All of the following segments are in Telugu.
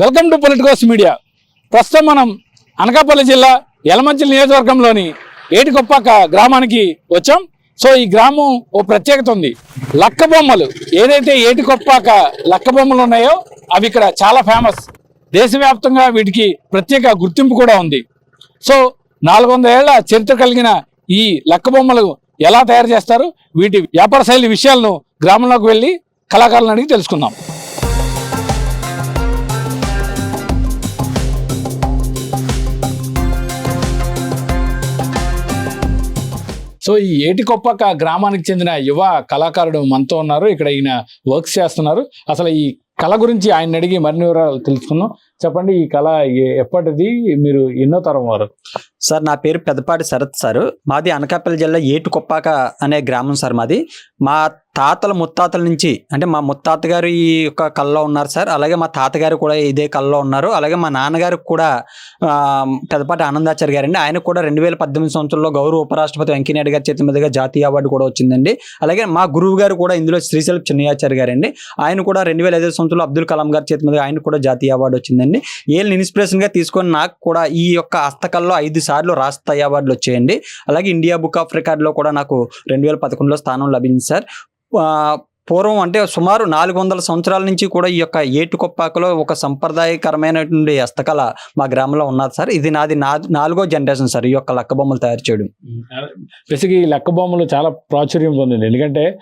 Welcome to Politicos media. ప్రస్తుతం మనం అనకాపల్లి జిల్లా యలమంచిలి నియోజకవర్గంలోని ఏటికొప్పాక గ్రామానికి వచ్చాం. సో ఈ గ్రామం ఓ ప్రత్యేకత ఉంది. లక్క బొమ్మలు ఏదైతే ఏటికొప్పాక లక్క బొమ్మలు ఉన్నాయో అవి ఇక్కడ చాలా ఫేమస్. దేశవ్యాప్తంగా వీటికి ప్రత్యేక గుర్తింపు కూడా ఉంది. సో నాలుగు వందల ఏళ్ళ చరిత్ర కలిగిన ఈ లక్క బొమ్మలు ఎలా తయారు చేస్తారు? వీటి వ్యాపార శైలి విషయాలను గ్రామంలోకి వెళ్ళి కళాకారులను అడిగి తెలుసుకుందాం. సో ఈ ఏటికొప్పక గ్రామానికి చెందిన యువ కళాకారుడు మనతో ఉన్నారు. ఇక్కడ ఈయన వర్క్స్ చేస్తున్నారు. అసలు ఈ కళ గురించి ఆయన అడిగి మరిన్ని వివరాలు తెలుసుకుందాం. చెప్పండి ఈ కళ ఎప్పటిది? మీరు ఎన్నో తరం వారు. సార్ నా పేరు పెద్దపాటి శరత్ సార్. మాది అనకాపల్లి జిల్లా ఏటుకొప్పాక అనే గ్రామం సార్ మాది. మా తాతల ముత్తాతల నుంచి అంటే మా ముత్తాత గారు ఈ యొక్క కళ్ళలో ఉన్నారు సార్. అలాగే మా తాతగారు కూడా ఇదే కళ్ళలో ఉన్నారు. అలాగే మా నాన్నగారు కూడా పెద్దపాటి ఆనందాచారి గారండి. ఆయన కూడా రెండు వేల పద్దెనిమిది సంవత్సరంలో గౌరవ ఉపరాష్ట్రపతి వెంకయ్యనాయుడు గారి చేతి మీదుగా జాతీయ అవార్డు కూడా వచ్చిందండి. అలాగే మా గురువు గారు కూడా ఇందులో శ్రీశైలం చిన్నయాచారి గారండి. ఆయన కూడా రెండు వేల ఐదు సంవత్సరంలో అబ్దుల్ కలాం గారి చేతి మీదుగా ఆయన కూడా జాతీయ అవార్డు వచ్చిందండి. వీళ్ళని ఇన్స్పిరేషన్గా తీసుకొని నాకు కూడా ఈ యొక్క హస్తకళలో ఐదు సార్లు రాష్ట్ర అవార్డులు వచ్చాయండి. అలాగే ఇండియా బుక్ ఆఫ్ రికార్డ్లో కూడా నాకు రెండు వేల పదకొండులో స్థానం లభించింది సార్. ఆ, పూర్వం అంటే సుమారు నాలుగు వందల సంవత్సరాల నుంచి కూడా ఈ యొక్క ఏటుకొప్పాకలో ఒక సంప్రదాయకరమైనటువంటి హస్తకళ మా గ్రామంలో ఉన్నది సార్. ఇది నాది నా- నాలుగో జనరేషన్ సార్ ఈ యొక్క లక్క బొమ్మలు తయారు చేయడం. బేసిక్గా ఈ లక్క బొమ్మలు చాలా ప్రాచుర్యం పొందింది. ఎందుకంటే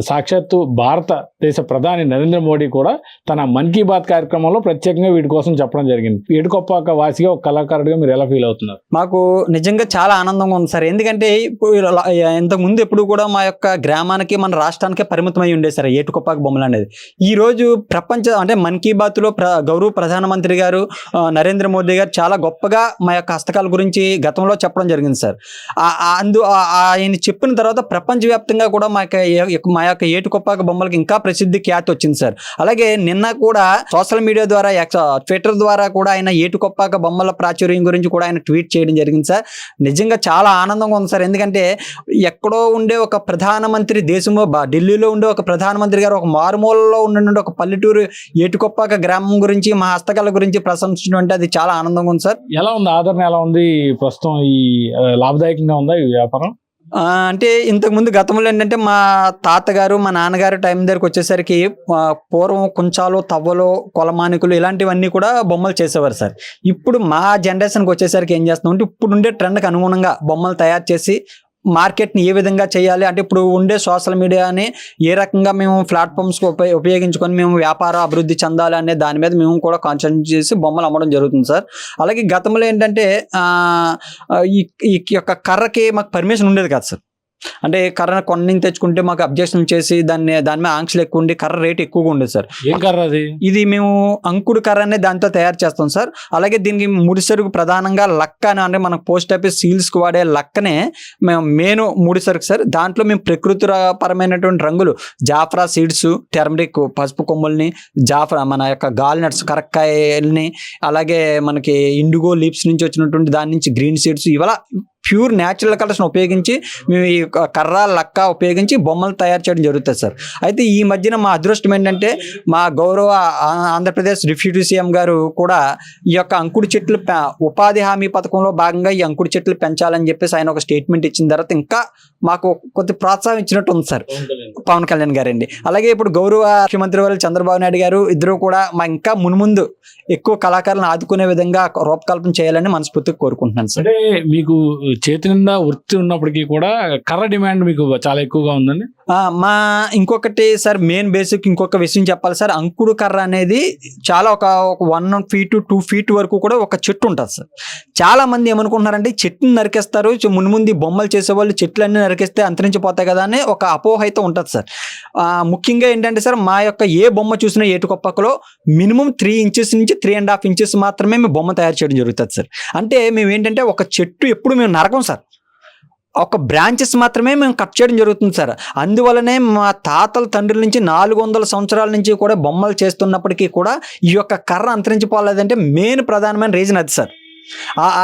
సాక్షాత్తు భారతదేశ ప్రధాని నరేంద్ర మోడీ కూడా తన మన్ కీ బాత్ కార్యక్రమంలో ప్రత్యేకంగా వీటి కోసం చెప్పడం జరిగింది. ఏడుకొప్పాక వాసిగా ఒక కళాకారుడిగా మీరు ఎలా ఫీల్ అవుతున్నారు? మాకు నిజంగా చాలా ఆనందంగా ఉంది సార్. ఎందుకంటే ఇప్పుడు ఇలా- ఇంతకు ముందు ఎప్పుడు కూడా మా యొక్క గ్రామానికి మన రాష్ట్రానికే పరిమితమై ఉండేసారు ఏటుకొప్పాక బొమ్మలు అనేది. ఈ రోజు ప్రపంచ అంటే మన్ కీ బాత్లో ప్ర గౌరవ ప్రధానమంత్రి గారు నరేంద్ర మోదీ గారు చాలా గొప్పగా మా యొక్క హస్తకాల గురించి గతంలో చెప్పడం జరిగింది సార్. అందు ఆయన చెప్పిన తర్వాత ప్రపంచవ్యాప్తంగా కూడా మా యొక్క మా యొక్క ఏటుకొప్పాక బొమ్మలకి ఇంకా ప్రసిద్ధి ఖ్యాతి వచ్చింది సార్. అలాగే నిన్న కూడా సోషల్ మీడియా ద్వారా ట్విట్టర్ ద్వారా కూడా ఆయన ఏటుకొప్పాక బొమ్మల ప్రాచుర్యం గురించి కూడా ఆయన ట్వీట్ చేయడం జరిగింది సార్. నిజంగా చాలా ఆనందంగా ఉంది సార్. ఎందుకంటే ఎక్కడో ఉండే ఒక ప్రధానమంత్రి దేశంలో ఢిల్లీలో ఢిల్లీలో ఉండే ఒక ప్రధానమంత్రి గారు ఒక మారుమూలలో ఉండే ఒక పల్లెటూరు ఏటుకొప్పాక గ్రామం గురించి మా హస్తకళ గురించి ప్రశంసించడం అంటే అది చాలా ఆనందంగా ఉంది సార్. ఎలా ఉంది? ఆదరణ ఎలా ఉంది? ప్రస్తుతం ఈ లాభదాయకంగా ఉందా ఈ వ్యాపారం? అంటే ఇంతకు ముందు గతంలో ఏంటంటే మా తాతగారు మా నాన్నగారు టైం దగ్గరకు వచ్చేసరికి పూర్వం కుంచాలు తవ్వలు కొలమానికులు ఇలాంటివన్నీ కూడా బొమ్మలు చేసేవారు సార్. ఇప్పుడు మా జనరేషన్కి వచ్చేసరికి ఏం చేస్తున్నాం అంటే ఇప్పుడు ఉండే ట్రెండ్కి అనుగుణంగా బొమ్మలు తయారు చేసి మార్కెట్ని ఏ విధంగా చేయాలి? అంటే ఇప్పుడు ఉండే సోషల్ మీడియాని ఏ రకంగా మేము ప్లాట్ఫామ్స్ ఉపయోగించుకొని మేము వ్యాపార అభివృద్ధి చెందాలి అనే దాని మీద మేము కూడా కాన్సన్ట్రేట్ చేసి బొమ్మలు అమ్మడం జరుగుతుంది సార్. అలాగే గతంలో ఏంటంటే ఈ ఈ యొక్క కర్రకి మాకు పర్మిషన్ ఉండేది కాదు సార్. అంటే కర్రను కొన్ని తెచ్చుకుంటే మాకు అబ్జెక్షన్ చేసి దాన్ని దాని మీద ఆంక్షలు ఎక్కువ ఉండి కర్ర రేట్ ఎక్కువగా ఉండేది సార్. ఏం కర్ర అది? ఇది మేము అంకుడు కర్ర అనే దాంతో తయారు చేస్తాం సార్. అలాగే దీనికి ముడిసరుకు ప్రధానంగా లక్క అని అంటే మన పోస్ట్ ఆఫీస్ సీల్స్కి వాడే లక్కనే మేము మెయిన్ ముడిసరుకు సార్. దాంట్లో మేము ప్రకృతి పరమైనటువంటి రంగులు జాఫ్రా సీడ్స్ టెర్మరిక్ పసుపు కొమ్ముల్ని జాఫ్రా మన యొక్క గాల్ నట్స్ కరక్కాయల్ని అలాగే మనకి ఇండిగో లీప్స్ నుంచి వచ్చినటువంటి దాని నుంచి గ్రీన్ సీడ్స్ ఇవాళ ప్యూర్ న్యాచురల్ కలర్స్ని ఉపయోగించి మేము ఈ యొక్క కర్ర లక్క ఉపయోగించి బొమ్మలు తయారు చేయడం జరుగుతుంది సార్. అయితే ఈ మధ్యన మా అదృష్టం ఏంటంటే మా గౌరవ ఆంధ్రప్రదేశ్ డిప్యూటీ సీఎం గారు కూడా ఈ యొక్క అంకుడు చెట్లు పె- ఉపాధి హామీ పథకంలో భాగంగా ఈ అంకుడు చెట్లు పెంచాలని చెప్పేసి ఆయన ఒక స్టేట్మెంట్ ఇచ్చిన తర్వాత ఇంకా మాకు కొద్ది ప్రోత్సాహం ఇచ్చినట్టు ఉంది సార్. పవన్ కళ్యాణ్ గారండి. అలాగే ఇప్పుడు గౌరవ ముఖ్యమంత్రి వారు చంద్రబాబు నాయుడు గారు ఇద్దరు కూడా మా ఇంకా మున్ముందు ఎక్కువ కళాకారులను ఆదుకునే విధంగా రూపకల్పన చేయాలని మనస్ఫూర్తిగా కోరుకుంటున్నాను సార్. అంటే మీకు చేతి నిండా వృత్తి ఉన్నప్పటికీ కూడా కర్ర డిమాండ్ మీకు చాలా ఎక్కువగా ఉందండి. మా ఇంకొకటి సార్ మెయిన్ బేసిక్ ఇంకొక విషయం చెప్పాలి సార్. అంకుడు కర్ర అనేది చాలా ఒక వన్ ఫీట్ టూ ఫీట్ వరకు కూడా ఒక చెట్టు ఉంటుంది సార్. చాలా మంది ఏమనుకుంటున్నారంటే చెట్టుని నరికేస్తారు. మున్ముందు ముందు ముందు బొమ్మలు చేసేవాళ్ళు చెట్లన్నీ నరికేస్తే అంతరించిపోతాయి కదా అని ఒక అపోహ అయితే ఉంటుంది సార్. ముఖ్యంగా ఏంటంటే సార్ మా యొక్క ఏ బొమ్మ చూసినా ఏటుకొప్పకలో మినిమం త్రీ ఇంచెస్ నుంచి త్రీ అండ్ హాఫ్ ఇంచెస్ మాత్రమే మేము బొమ్మ తయారు చేయడం జరుగుతుంది సార్. అంటే మేము ఏంటంటే ఒక చెట్టు ఎప్పుడు మేము నరకం సార్. ఒక బ్రాంచెస్ మాత్రమే మేము కట్ చేయడం జరుగుతుంది సార్ అందువలనే మా తాతల తండ్రుల నుంచి నాలుగు వందల సంవత్సరాల నుంచి కూడా బొమ్మలు చేస్తున్నప్పటికీ కూడా ఈ యొక్క కర్ర అంతరించిపోలేదంటే మెయిన్ ప్రధానమైన రీజన్ అది సార్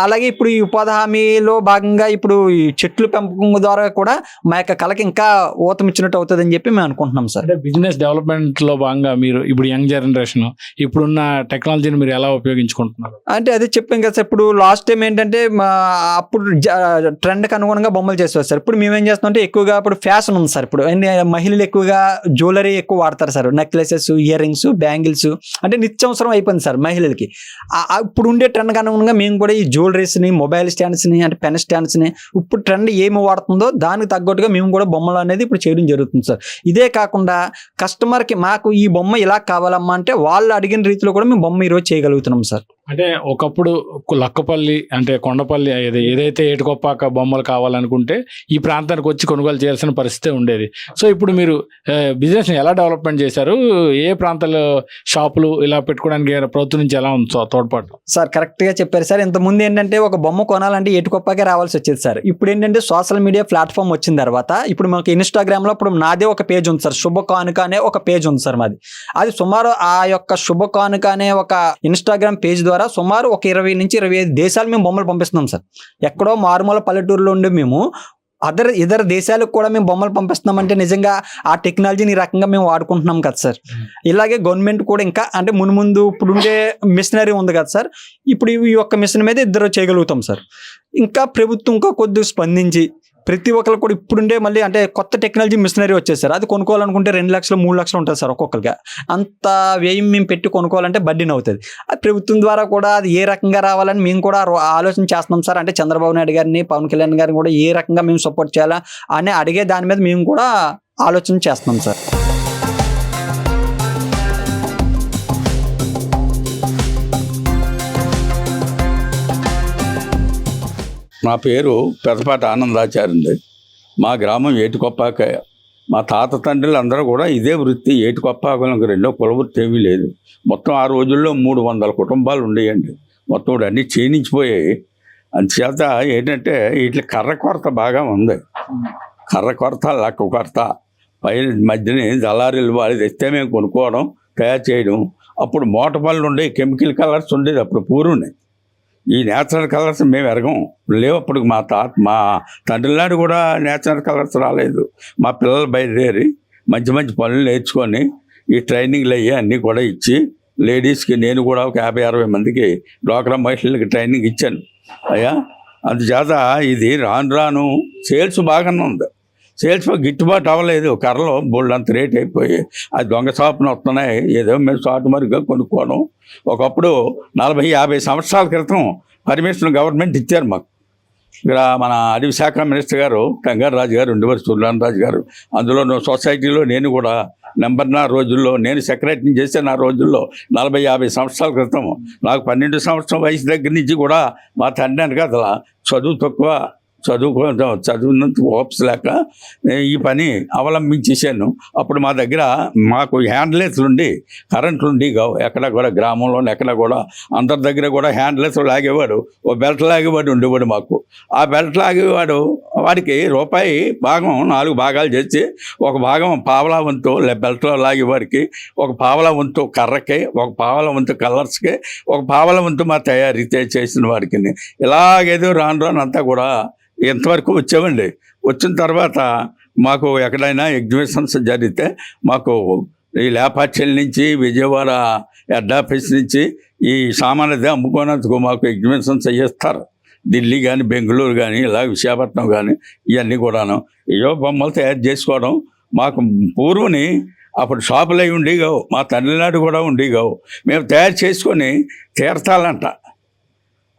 అలాగే ఇప్పుడు ఈ ఉపాధి హామీలో భాగంగా ఇప్పుడు ఈ చెట్లు పెంపకం ద్వారా కూడా మా యొక్క కళకి ఇంకా ఊతమిచ్చినట్టు అవుతుందని చెప్పి మేము అనుకుంటున్నాం సార్. అంటే బిజినెస్ డెవలప్మెంట్లో భాగంగా మీరు ఇప్పుడు యంగ్ జనరేషన్ ఇప్పుడున్న టెక్నాలజీని మీరు ఎలా ఉపయోగించుకుంటున్నారు? అంటే అదే చెప్పాం కదా సార్ ఇప్పుడు లాస్ట్ టైం ఏంటంటే అప్పుడు ట్రెండ్కి అనుగుణంగా బొమ్మలు చేసేవారు సార్. ఇప్పుడు మేమేం చేస్తాం అంటే ఎక్కువగా ఇప్పుడు ఫ్యాషన్ ఉంది సార్. ఇప్పుడు మహిళలు ఎక్కువగా జ్యువెలరీ ఎక్కువ వాడతారు sir. Necklaces ear rings bangles అంటే నిత్యవసరం అయిపోయింది సార్ మహిళలకి. ఇప్పుడు ఉండే ట్రెండ్కి అనుగుణంగా మేము కూడా ఈ జ్యువెలరీస్ని మొబైల్ స్టాండ్స్ని అంటే పెన్ స్టాండ్స్ని ఇప్పుడు ట్రెండ్ ఏమి వాడుతుందో దానికి తగ్గట్టుగా మేము కూడా బొమ్మలు అనేది ఇప్పుడు చేయడం జరుగుతుంది సార్. ఇదే కాకుండా కస్టమర్కి మాకు ఈ బొమ్మ ఇలా కావాలమ్మా అంటే వాళ్ళు అడిగిన రీతిలో కూడా మేము బొమ్మ ఈరోజు చేయగలుగుతున్నాం సార్. అంటే ఒకప్పుడు లక్కపల్లి అంటే కొండపల్లి ఏది- ఏదైతే ఏటుకొప్పాక బొమ్మలు కావాలనుకుంటే ఈ ప్రాంతానికి వచ్చి కొనుగోలు చేయాల్సిన పరిస్థితి ఉండేది. సో ఇప్పుడు మీరు బిజినెస్ ఎలా డెవలప్మెంట్ చేశారు? ఏ ప్రాంతాల్లో షాపులు ఇలా పెట్టుకోవడానికి ప్రభుత్వం నుంచి ఎలా ఉంది తోడ్పాటు? సార్ కరెక్ట్గా చెప్పారు సార్. ఇంత ముందు ఏంటంటే ఒక బొమ్మ కొనాలంటే ఎటుకొప్పకే రావాల్సి వచ్చేది సార్. ఇప్పుడు ఏంటంటే సోషల్ మీడియా ప్లాట్ఫామ్ వచ్చిన తర్వాత ఇప్పుడు మాకు ఇన్స్టాగ్రామ్లో ఇప్పుడు నాదే ఒక పేజ్ ఉంది సార్. శుభ కానుక అనే ఒక పేజ్ ఉంది సార్ మాది. అది సుమారు ఆ యొక్క శుభ కానుక అనే ఒక ఇన్స్టాగ్రామ్ పేజ్ ద్వారా సుమారు ఒక ఇరవై నుంచి ఇరవై ఐదు దేశాలు మేము బొమ్మలు పంపిస్తున్నాం సార్. ఎక్కడో మారుమూల పల్లెటూరులో ఉండి మేము అదర్ ఇతర దేశాలకు కూడా మేము బొమ్మలు పంపిస్తున్నామంటే నిజంగా ఆ టెక్నాలజీని ఈ రకంగా మేము వాడుకుంటున్నాం కదా సార్. ఇలాగే గవర్నమెంట్ కూడా ఇంకా అంటే మున్ముందు ఇప్పుడు ఉండే మిషనరీ ఉంది కదా సార్. ఇప్పుడు ఈ యొక్క మిషన్ మీద ఇద్దరు చేయగలుగుతాం సార్. ఇంకా ప్రభుత్వం ఇంకా కొద్దిగా స్పందించి ప్రతి ఒక్కరు కూడా ఇప్పుడుండే మళ్ళీ అంటే కొత్త టెక్నాలజీ మిషనరీ వచ్చేది సార్ అది కొనుక్కోవాలనుకుంటే రెండు లక్షలు మూడు లక్షలు ఉంటుంది సార్ ఒక్కొక్కరికి అంత వ్యయం మేము పెట్టి కొనుక్కోవాలంటే బడ్డీని అవుతుంది అది ప్రభుత్వం ద్వారా కూడా అది ఏ రకంగా రావాలని మేము కూడా ఆలోచన చేస్తున్నాం సార్. అంటే చంద్రబాబు నాయుడు గారిని పవన్ కళ్యాణ్ గారిని కూడా ఏ రకంగా మేము సపోర్ట్ చేయాలా అని అడిగే దాని మీద మేము కూడా ఆలోచన చేస్తున్నాం సార్. నా పేరు పెదపాటి ఆనందాచార్యండి మా గ్రామం ఏటికొప్పాక మా తాత తండ్రులు అందరూ కూడా ఇదే వృత్తి ఏటికొప్పాకలకు రెండో కులవృత్తి ఏమీ లేదు. మొత్తం ఆ రోజుల్లో మూడు వందల కుటుంబాలు ఉండేయండి మొత్తం కూడా అన్నీ క్షీణించిపోయాయి. అందుచేత ఏంటంటే వీటి కర్ర కొరత బాగా ఉంది. కర్ర కొరత లక్క కొరత పైన మధ్యనే దళారీలు వాళ్ళు తెస్తే మేము కొనుక్కోవడం తయారు చేయడం. అప్పుడు మోట పళ్ళు ఉండే కెమికల్ కలర్స్ ఉండేది అప్పుడు పూరుని. ఈ నేచురల్ కలర్స్ మేము ఎరగం. లేవు అప్పుడు మా తాత మా తండ్రినాడు కూడా నేచురల్ కలర్స్ రాలేదు. మా పిల్లలు బయలుదేరి మంచి మంచి పనులు నేర్చుకొని ఈ ట్రైనింగ్లు అయ్యి అన్నీ కూడా ఇచ్చి లేడీస్కి నేను కూడా ఒక యాభై అరవై మందికి డ్వాక్రా మహిళలకి ట్రైనింగ్ ఇచ్చాను. అయ్యా అందుచేత ఇది రాను రాను సేల్స్ బాగానే ఉంది. సేల్స్ గిట్టుబాటు అవ్వలేదు. కర్రలు బోల్డ్ అంత రేట్ అయిపోయి అది దొంగ షాపున వస్తున్నాయి. ఏదో మేము షార్ట్ మరిగ్గా కొనుక్కోవడం ఒకప్పుడు నలభై యాభై సంవత్సరాల క్రితం పర్మిషన్ గవర్నమెంట్ ఇచ్చారు మాకు. ఇక్కడ మన అడవి శాఖ మినిస్టర్ గారు కంగారు రాజు గారు ఉండేవారు సూర్యనారాయణ రాజు గారు అందులో సొసైటీలో నేను కూడా నెంబర్ నా రోజుల్లో నేను సెక్రటరీ చేసే నా రోజుల్లో నలభై యాభై సంవత్సరాల క్రితం నాకు పన్నెండు సంవత్సరం వయసు దగ్గర నుంచి కూడా మా తండ్రి అనగా అసలు చదువు తక్కువ చదువుకో చదువున్నంత హోప్స్ లేక ఈ పని అవలంబించేసాను అప్పుడు మా దగ్గర మాకు హ్యాండ్లెస్ ఉండి కరెంట్లు ఉండి ఎక్కడ కూడా గ్రామంలో ఎక్కడ కూడా అందరి దగ్గర కూడా హ్యాండ్లెస్ లాగేవాడు ఓ బెల్ట్ లాగేవాడు ఉండేవాడు మాకు. ఆ బెల్ట్ లాగేవాడు వాడికి రూపాయి భాగం నాలుగు భాగాలు చేసి ఒక భాగం పావలా వంతు బెల్ట్లో లాగేవాడికి ఒక పావలా వంతు కర్రకి ఒక పావలా వంతు కలర్స్కి ఒక పావలా వంతు మా తయారీ చేసిన వాడికి ఇలాగేదో రాను రాను అంతా కూడా ఇంతవరకు వచ్చామండి. వచ్చిన తర్వాత మాకు ఎక్కడైనా ఎగ్జిబిషన్స్ జరిగితే మాకు ఈ లేపాచల్ నుంచి విజయవాడ హెడ్ ఆఫీస్ నుంచి ఈ సామాన్యత అమ్ముకోనందుకు మాకు ఎగ్జిబిషన్స్ చేస్తారు ఢిల్లీ కానీ బెంగళూరు కానీ ఇలా విశాఖపట్నం కానీ ఇవన్నీ కూడాను. ఏవో బొమ్మలు తయారు చేసుకోవడం మాకు పూర్వని అప్పుడు షాపులు అవి ఉండేగావు మా తమిళనాడు కూడా ఉండేగావు మేము తయారు చేసుకొని తీర్థాలంట.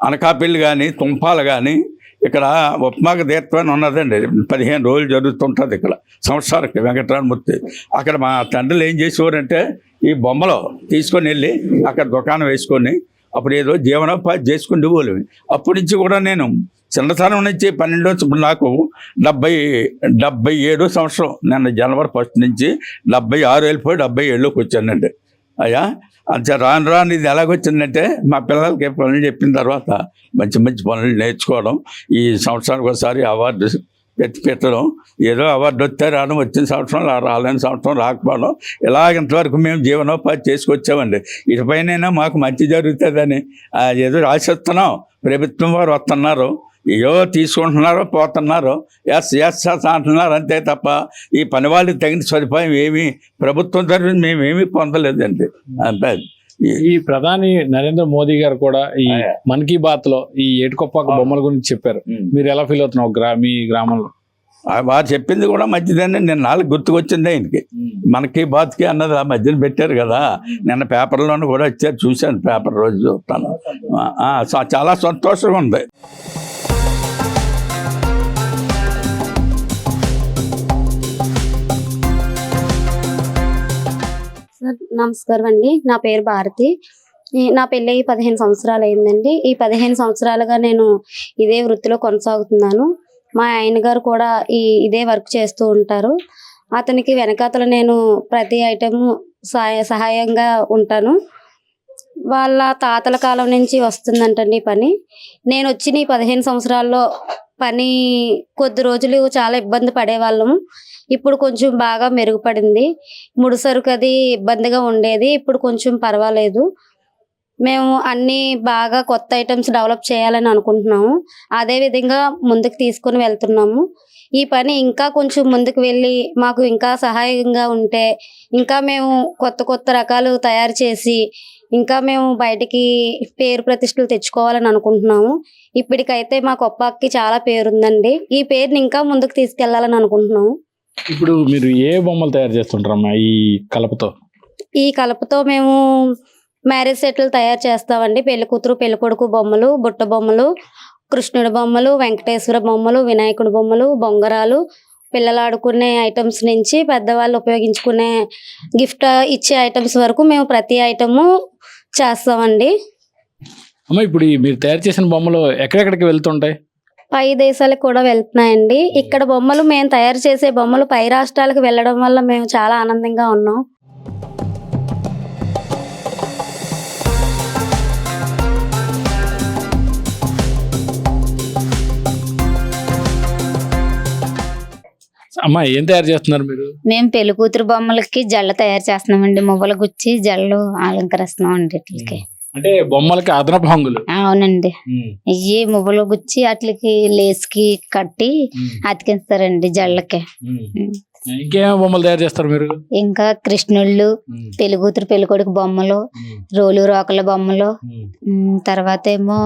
అనకాపిల్లి కానీ తుంపాలు కానీ ఇక్కడ ఉప్మాక దీత్వం అని ఉన్నదండి. పదిహేను రోజులు జరుగుతుంటుంది ఇక్కడ. సంవత్సరానికి వెంకటరామూర్తి అక్కడ మా తండ్రులు ఏం చేసేవారంటే ఈ బొమ్మలు తీసుకొని వెళ్ళి అక్కడ దుకాణం వేసుకొని అప్పుడు ఏదో జీవనోపాధి చేసుకుంటూ వాళ్ళు అప్పటి నుంచి కూడా నేను చిన్నతనం నుంచి పన్నెండో ఇప్పుడు నాకు డెబ్బై డెబ్బై ఏడో సంవత్సరం. నిన్న జనవరి ఫస్ట్ నుంచి డెబ్బై ఆరు వెళ్ళిపోయి డెబ్బై ఏళ్ళకి వచ్చానండి. అయ్యా? అంత రాను రాను ఇది ఎలాగొచ్చిందంటే మా పిల్లలకి పనులు చెప్పిన తర్వాత మంచి మంచి పనులు నేర్చుకోవడం ఈ సంవత్సరానికి ఒకసారి అవార్డు పెట్టి పెట్టడం ఏదో అవార్డు వస్తే రావడం వచ్చిన సంవత్సరం రాలేని సంవత్సరం రాకపోవడం ఇలాగ ఇంతవరకు మేము జీవనోపాధి చేసుకొచ్చామండి. ఇటుపైనైనా మాకు మంచి జరుగుతుందని ఏదో ఆశిస్తున్నాం ప్రభుత్వం వారు వస్తున్నారు. ఏయో తీసుకుంటున్నారో పోతున్నారు. ఎస్ ఎస్ ఎస్ అంటున్నారు అంతే తప్ప ఈ పని వాళ్ళకి తగిన సదుపాయం ఏమీ ప్రభుత్వం తరఫున మేమేమీ పొందలేదండి. అంతే. ఈ- ప్రధాని నరేంద్ర మోదీ గారు కూడా ఈ మన్ కీ బాత్లో ఈ ఏటుకొప్పాక బొమ్మల గురించి చెప్పారు. మీరు ఎలా ఫీల్ అవుతున్నావు గ్రా మీ గ్రామంలో? వారు చెప్పింది కూడా మంచిదండి నిన్న నాలుగు గుర్తుకొచ్చింది ఆయనకి. మనకి బాత్కి అన్నది ఆ మధ్యన పెట్టారు కదా. నిన్న పేపర్లోనూ కూడా వచ్చారు. చూశాను పేపర్ రోజు చూస్తాను. చాలా సంతోషంగా ఉంది. నమస్కారం అండి. నా పేరు భారతి. నా పెళ్ళి అయ్యి పదిహేను సంవత్సరాలు అయిందండి. ఈ పదిహేను సంవత్సరాలుగా నేను ఇదే వృత్తిలో కొనసాగుతున్నాను. మా ఆయన గారు కూడా ఈ ఇదే వర్క్ చేస్తూ ఉంటారు. అతనికి వెనకాతల నేను ప్రతి ఐటెము సహాయ సహాయంగా ఉంటాను. వాళ్ళ తాతల కాలం నుంచి వస్తుందంటండి పని. నేను వచ్చిన ఈ పదిహేను సంవత్సరాల్లో పని కొద్ది రోజులు చాలా ఇబ్బంది పడేవాళ్ళము. ఇప్పుడు కొంచెం బాగా మెరుగుపడింది. ముడిసరుకు అది ఇబ్బందిగా ఉండేది. ఇప్పుడు కొంచెం పర్వాలేదు. మేము అన్నీ బాగా కొత్త ఐటమ్స్ డెవలప్ చేయాలని అనుకుంటున్నాము. అదే విధంగా ముందుకు తీసుకొని వెళ్తున్నాము. ఈ పని ఇంకా కొంచెం ముందుకు వెళ్ళి మాకు ఇంకా సహాయంగా ఉంటే ఇంకా మేము కొత్త కొత్త రకాలు తయారు చేసి ఇంకా మేము బయటికి పేరు ప్రతిష్టలు తెచ్చుకోవాలని అనుకుంటున్నాము. ఇప్పటికైతే మా కొప్పకి చాలా పేరుందండి. ఈ పేరుని ఇంకా ముందుకు తీసుకెళ్ళాలని అనుకుంటున్నాము. ఇప్పుడు మీరు ఏ బొమ్మలు తయారు చేస్తుంటారమ్మా ఈ కలపతో? ఈ కలపతో మేము మ్యారేజ్ సెట్లు తయారు చేస్తామండి. పెళ్ళి కూతురు పెళ్ళి కొడుకు బొమ్మలు బుట్ట బొమ్మలు కృష్ణుడి బొమ్మలు వెంకటేశ్వర బొమ్మలు వినాయకుడి బొమ్మలు బొంగరాలు పిల్లలు ఆడుకునే ఐటమ్స్ నుంచి పెద్దవాళ్ళు ఉపయోగించుకునే గిఫ్ట్ ఇచ్చే ఐటమ్స్ వరకు మేము ప్రతి ఐటము చేస్తామండి. అమ్మ ఇప్పుడు ఈ మీరు తయారు చేసిన బొమ్మలు ఎక్కడెక్కడికి వెళ్తుంటాయి? పై దేశాలకు కూడా వెళ్తున్నాయండి. ఇక్కడ బొమ్మలు మేము తయారు చేసే బొమ్మలు పై రాష్ట్రాలకు వెళ్ళడం వల్ల మేము చాలా ఆనందంగా ఉన్నాం. అమ్మా ఏం తయారు చేస్తున్నారు మీరు? మేము పెళ్ళి కూతురు బొమ్మలకి జల్ల తయారు చేస్తున్నామండి. మువ్వలు గుచ్చి జల్లు అలంకరిస్తున్నాం అండి వీటికి. అంటే బొమ్మలకి అదనపు హంగులు? అవునండి. ఇవి మువ్వలు గుచ్చి వాటికి లేస్కి కట్టి అతికిస్తారండి జల్లకి. ఇంకేం బొమ్మలు తయారు చేస్తారు మీరు? ఇంకా కృష్ణుళ్ళు పెళ్ళి కూతురు పెళ్ళి కొడుకు బొమ్మలు రోలు రోకల బొమ్మలు తర్వాత ఏమో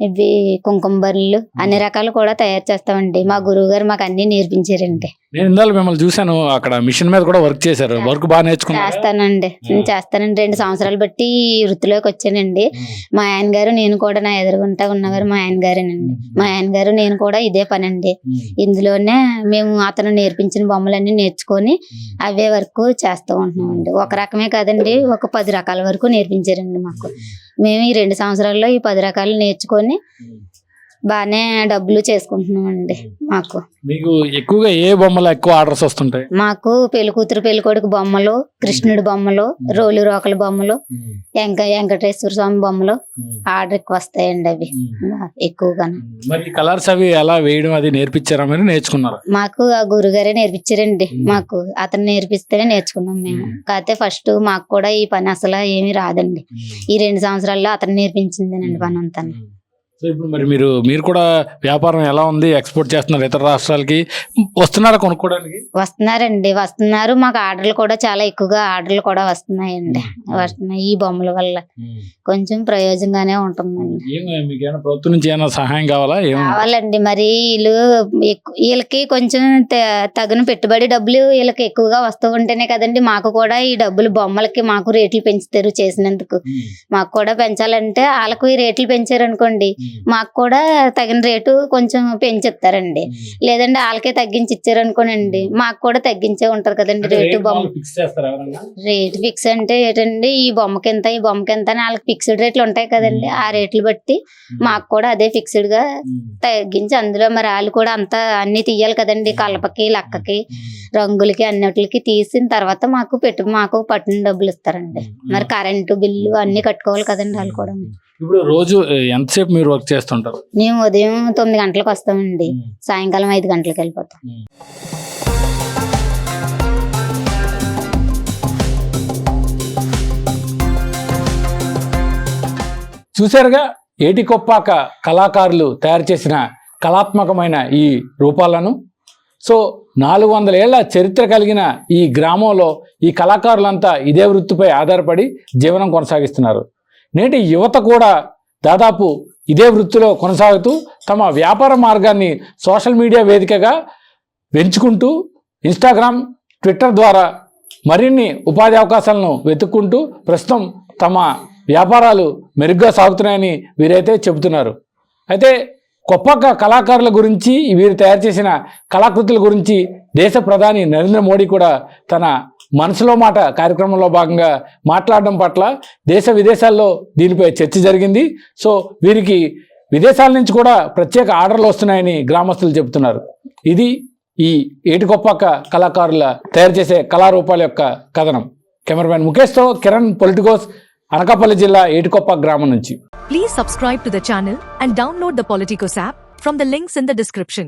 ఇవి కుంకుమ బర్రెలు అన్ని రకాలు కూడా తయారు చేస్తామండి. మా గురువు గారు మాకు అన్ని నేర్పించారండి. నేను ఇందాక మిమ్మల్ని చూశాను అక్కడ మిషన్ మీద కూడా వర్క్ చేశారు. వర్క్ బాగా నేర్చుకున్నారు. చేస్తానండి. నేను చేస్తానండి. రెండు సంవత్సరాలు బట్టి ఈ వృత్తిలోకి వచ్చానండి. మా ఆయన గారు నేను కూడా నా ఎదురుగుంటా ఉన్నవారు మా ఆయన గారేనండి మా ఆయన గారు నేను కూడా ఇదే పని అండి ఇందులోనే మేము అతను నేర్పించిన బొమ్మలన్నీ నేర్చుకొని అవే వరకు చేస్తూ ఉంటున్నామండి. ఒక రకమే కాదండి ఒక పది రకాల వరకు నేర్పించారండి మాకు. మేము ఈ రెండు సంవత్సరాల్లో ఈ పది రకాలు నేర్చుకొని బాగానే డబ్బులు చేసుకుంటున్నామండి మాకు. మీకు ఎక్కువగా ఏ బొమ్మలు ఎక్కువ ఆర్డర్స్ వస్తుంటాయి? మాకు పెళ్ళి కూతురు పెళ్ళి కొడుకు బొమ్మలు కృష్ణుడి బొమ్మలు రోలు రోకల బొమ్మలు వెంక వెంకటేశ్వర స్వామి బొమ్మలు ఆర్డర్ ఎక్కువ వస్తాయండి అవి. ఎక్కువగా మరి కలర్స్ అవి ఎలా వేయడం అది నేర్పించారా మీరు నేర్చుకున్నారా? మాకు ఆ గురుగారే నేర్పించారండి. మాకు అతను నేర్పిస్తేనే నేర్చుకున్నాం మేము. కాకపోతే ఫస్ట్ మాకు కూడా ఈ పని అసలు ఏమీ రాదండి. ఈ రెండు సంవత్సరాల్లో అతను నేర్పించిందేనండి పని అంతా సో ఇప్పుడు మరి మీరు మీరు కూడా వ్యాపారం ఎలా ఉంది? ఎక్స్పోర్ట్ చేస్తున్నారు ఇతర రాష్ట్రాలకి. వస్తున్నారా కొనుక్కోవడానికి? వస్తున్నారండి వస్తున్నారు. మాకు ఆర్డర్లు కూడా చాలా ఎక్కువగా ఆర్డర్లు కూడా వస్తున్నాయండి. వస్తున్నాయి. ఈ బొమ్మల వల్ల కొంచెం ప్రయోజనంగానే ఉంటుందండి. ఏం మీకు ఏమైనా ప్రభుత్వం నుంచి ఏమైనా సహాయం కావాలా? కావాలండి. మరి వీళ్ళు వీళ్ళకి కొంచెం తగిన పెట్టుబడి డబ్బులు వీళ్ళకి ఎక్కువగా వస్తూ ఉంటేనే కదండి మాకు కూడా ఈ డబ్బులు బొమ్మలకి మాకు రేట్లు పెంచుతారు చేసినందుకు. మాకు కూడా పెంచాలంటే వాళ్ళకు ఈ రేట్లు పెంచారనుకోండి. మాకు కూడా తగిన రేటు కొంచెం పెంచిస్తారండి లేదంటే వాళ్ళకే తగ్గించి ఇచ్చారనుకోనండి మాకు కూడా తగ్గించే ఉంటది కదండి రేటు బొమ్మ. రేట్ ఫిక్స్ అంటే ఏంటండి ఈ బొమ్మకి ఎంత ఈ బొమ్మకి ఎంత అని వాళ్ళకి ఫిక్స్డ్ రేట్లు ఉంటాయి కదండి. ఆ రేట్లు బట్టి మాకు కూడా అదే ఫిక్స్డ్గా తగ్గించి అందులో మరి వాళ్ళు కూడా అంతా అన్ని తీయాలి కదండి కలపకి లక్కకి. రంగులకి అన్నిటికి తీసిన తర్వాత మాకు పెట్టు మాకు పట్టిన డబ్బులు ఇస్తారండి. మరి కరెంటు బిల్లు అన్ని కట్టుకోవాలి కదండి వాళ్ళు కూడా ఇప్పుడు రోజు ఎంతసేపు మీరు వర్క్ చేస్తుంటారు? మేము ఉదయం తొమ్మిది గంటలకు వస్తామండి. సాయంకాలం ఐదు గంటలకు వెళ్ళిపోతాం. చూశారుగా ఏటికొప్పాక కళాకారులు తయారు చేసిన కళాత్మకమైన ఈ రూపాలను? సో నాలుగు వందల ఏళ్ళ చరిత్ర కలిగిన ఈ గ్రామంలో ఈ కళాకారులంతా ఇదే వృత్తిపై ఆధారపడి జీవనం కొనసాగిస్తున్నారు. నేటి యువత కూడా దాదాపు ఇదే వృత్తిలో కొనసాగుతూ తమ వ్యాపార మార్గాన్ని సోషల్ మీడియా వేదికగా పెంచుకుంటూ ఇన్స్టాగ్రామ్ ట్విట్టర్ ద్వారా మరిన్ని ఉపాధి అవకాశాలను వెతుక్కుంటూ ప్రస్తుతం తమ వ్యాపారాలు మెరుగ్గా సాగుతున్నాయని వీరైతే చెబుతున్నారు. అయితే గొప్ప కళాకారుల గురించి వీరు తయారు చేసిన కళాకృతుల గురించి దేశ ప్రధాని నరేంద్ర మోడీ కూడా తన మనసులో మాట కార్యక్రమంలో భాగంగా మాట్లాడడం పట్ల దేశ విదేశాల్లో దీనిపై చర్చ జరిగింది. సో వీరికి విదేశాల నుంచి కూడా ప్రత్యేక ఆర్డర్లు వస్తున్నాయని గ్రామస్తులు చెబుతున్నారు. ఇది ఈ ఏటికొప్పాక కళాకారుల తయారు చేసే కళారూపాల యొక్క కథనం. కెమెరామెన్ ముఖేష్తో కిరణ్ పొలిటికోస్ అనకాపల్లి జిల్లా ఏటికొప్ప గ్రామం నుంచి Please subscribe to the channel and download the Politicos app from the links in the description.